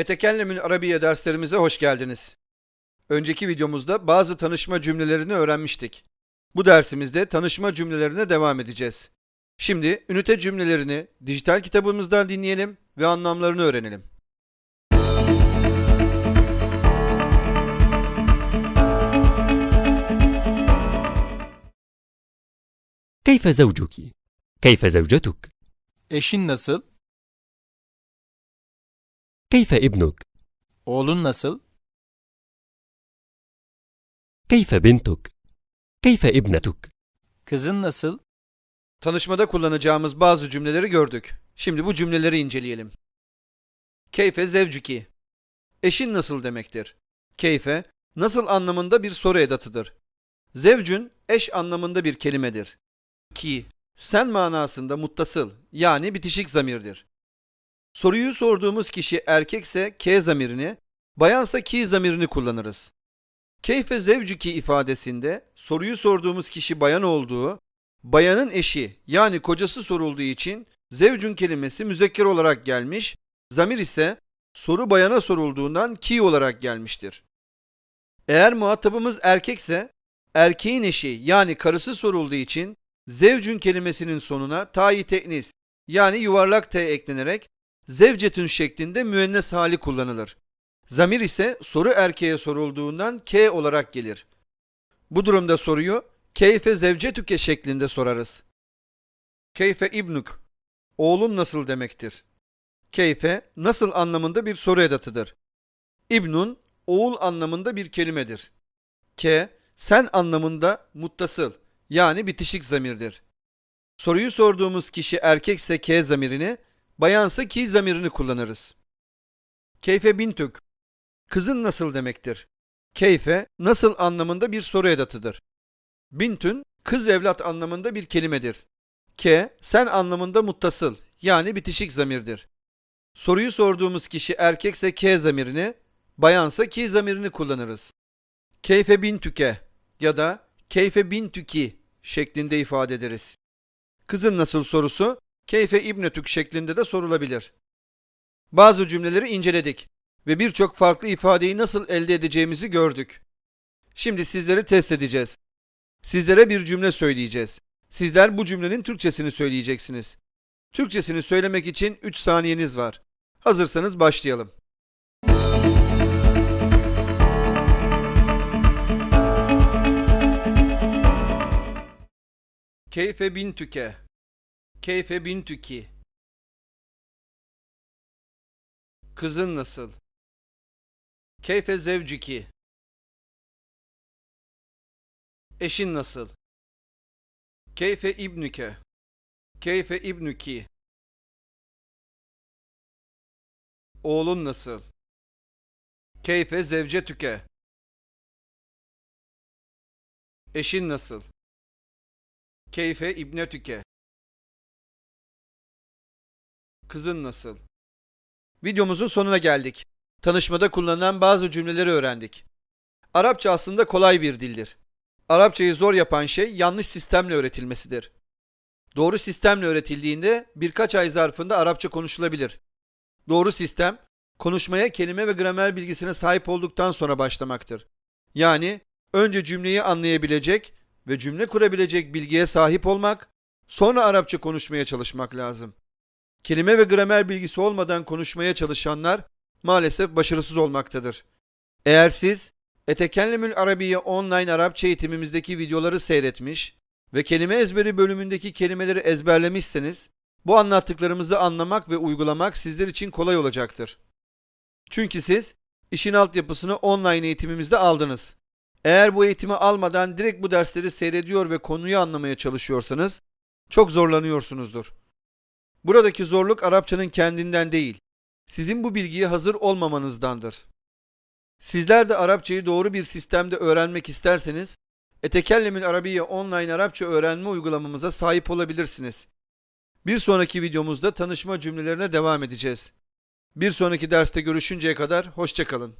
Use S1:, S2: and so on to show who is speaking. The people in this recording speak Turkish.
S1: Etekellemül Arabiye derslerimize hoş geldiniz. Önceki videomuzda bazı tanışma cümlelerini öğrenmiştik. Bu dersimizde tanışma cümlelerine devam edeceğiz. Şimdi ünite cümlelerini dijital kitabımızdan dinleyelim ve anlamlarını öğrenelim.
S2: كيف زوجك؟ كيف زوجتك؟
S3: Eşin nasıl?
S2: كيف ابنك؟
S3: Oğlun nasıl?
S2: كيف بنتك؟ كيف ابنتك؟
S3: Kızın nasıl?
S1: Tanışmada kullanacağımız bazı cümleleri gördük. Şimdi bu cümleleri inceleyelim. Keyfe zevcuki. Eşin nasıl demektir? Keyfe, nasıl anlamında bir soru edatıdır. Zevcün, eş anlamında bir kelimedir. Ki, sen manasında muttasıl, yani bitişik zamirdir. Soruyu sorduğumuz kişi erkekse K zamirini, bayansa ki zamirini kullanırız. Keyfe zevcuki ifadesinde soruyu sorduğumuz kişi bayan olduğu, bayanın eşi yani kocası sorulduğu için zevcün kelimesi müzekker olarak gelmiş, zamir ise soru bayana sorulduğundan ki olarak gelmiştir. Eğer muhatabımız erkekse erkeğin eşi yani karısı sorulduğu için zevcün kelimesinin sonuna tayi te'nis yani yuvarlak t eklenerek zevcetün şeklinde müennes hali kullanılır. Zamir ise soru erkeğe sorulduğundan k olarak gelir. Bu durumda soruyu keyfe zevcetüke şeklinde sorarız. Keyfe ibnuk oğlun nasıl demektir. Keyfe nasıl anlamında bir soru edatıdır. İbnun oğul anlamında bir kelimedir. Ke sen anlamında muttasıl yani bitişik zamirdir. Soruyu sorduğumuz kişi erkekse ke zamirini, bayansa ki zamirini kullanırız. Keyfe bintük kızın nasıl demektir. Keyfe nasıl anlamında bir soru edatıdır. Bintün kız evlat anlamında bir kelimedir. Ke sen anlamında muttasıl yani bitişik zamirdir. Soruyu sorduğumuz kişi erkekse ke zamirini, bayansa ki zamirini kullanırız. Keyfe bintüke ya da keyfe bintüki şeklinde ifade ederiz. Kızın nasıl sorusu keyfe ibnetük şeklinde de sorulabilir. Bazı cümleleri inceledik ve birçok farklı ifadeyi nasıl elde edeceğimizi gördük. Şimdi sizleri test edeceğiz. Sizlere bir cümle söyleyeceğiz. Sizler bu cümlenin Türkçesini söyleyeceksiniz. Türkçesini söylemek için 3 saniyeniz var. Hazırsanız başlayalım. Keyfe bintüke. Keyfe bintüki. Kızın nasıl? Keyfe zevciki. Eşin nasıl? Keyfe ibnüke. Keyfe ibnüki. Oğlun nasıl? Keyfe zevcetüke. Eşin nasıl? Keyfe ibnetüke. Kızın nasıl? Videomuzun sonuna geldik. Tanışmada kullanılan bazı cümleleri öğrendik. Arapça aslında kolay bir dildir. Arapçayı zor yapan şey yanlış sistemle öğretilmesidir. Doğru sistemle öğretildiğinde birkaç ay zarfında Arapça konuşulabilir. Doğru sistem, konuşmaya kelime ve gramer bilgisine sahip olduktan sonra başlamaktır. Yani önce cümleyi anlayabilecek ve cümle kurabilecek bilgiye sahip olmak, sonra Arapça konuşmaya çalışmak lazım. Kelime ve gramer bilgisi olmadan konuşmaya çalışanlar maalesef başarısız olmaktadır. Eğer siz Etekellemül Arabiye online Arapça eğitimimizdeki videoları seyretmiş ve kelime ezberi bölümündeki kelimeleri ezberlemişseniz, bu anlattıklarımızı anlamak ve uygulamak sizler için kolay olacaktır. Çünkü siz işin altyapısını online eğitimimizde aldınız. Eğer bu eğitimi almadan direkt bu dersleri seyrediyor ve konuyu anlamaya çalışıyorsanız, çok zorlanıyorsunuzdur. Buradaki zorluk Arapçanın kendinden değil, sizin bu bilgiye hazır olmamanızdandır. Sizler de Arapçayı doğru bir sistemde öğrenmek isterseniz, Etekellemül Arabiye online Arapça öğrenme uygulamamıza sahip olabilirsiniz. Bir sonraki videomuzda tanışma cümlelerine devam edeceğiz. Bir sonraki derste görüşünceye kadar hoşçakalın.